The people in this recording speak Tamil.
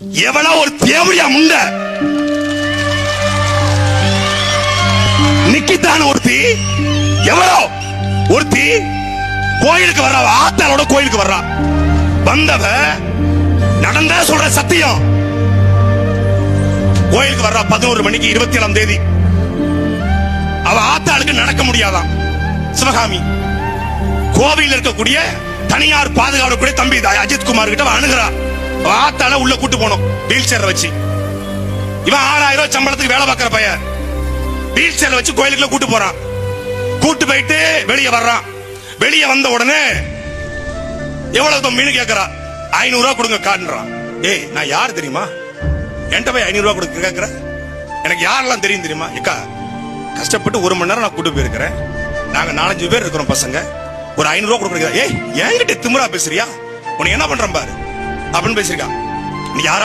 எவ்வளவு ஒரு தேவையா முண்ட? நிக்கித்தான ஒருத்தி. எவ்வளோ ஒருத்தி கோயிலுக்கு வர்றா? ஆத்தாளோட கோயிலுக்கு வர்றா. வந்தவ நடந்த சொல்ற சத்தியம். கோயிலுக்கு வர்றா பதினோரு மணிக்கு இருபத்தி ஏழாம் தேதி. அவ ஆத்தாளுக்கு நடக்க முடியாதான் சிவகாமி. கோவையில் இருக்கக்கூடிய தனியார் பாதுகாக்கக்கூடிய தம்பி த- அஜித் குமார் கிட்ட அவ பார்த்தால உள்ள கூட்டு போனோம். வீல் சேர் வச்சு. இவன் ஆறாயிரம் ரூபாய் சம்பளத்துக்கு வேலை பார்க்கிற பையன். வீல் சேர் வச்சு கோயிலுக்குள்ள கூட்டு போறான். கூட்டு போயிட்டு வெளியே வர்றான். வெளியே வந்த உடனே எவ்வளவு தம்பின்னு கேட்கறா ஐநூறு ரூபா கொடுங்க காட்டுறான். ஏய் நான் யார் தெரியுமா? என்கிட்ட போய் ஐநூறு ரூபா கொடுக்க கேட்கற எனக்கு யாரெல்லாம் தெரியும் தெரியுமா? ஏக்கா கஷ்டப்பட்டு ஒரு மணி நேரம் நான் கூட்டு போயிருக்கிறேன். நாங்க நாலஞ்சு பேர் இருக்கிறோம் பசங்க. ஒரு ஐநூறு ரூபா கொடுக்குறீங்க ஏய் என்கிட்ட திமுறா பேசுறியா? உனக்கு என்ன பண்றேன் பாரு. அப்படின்னு பேசிருக்கா நீ யாரா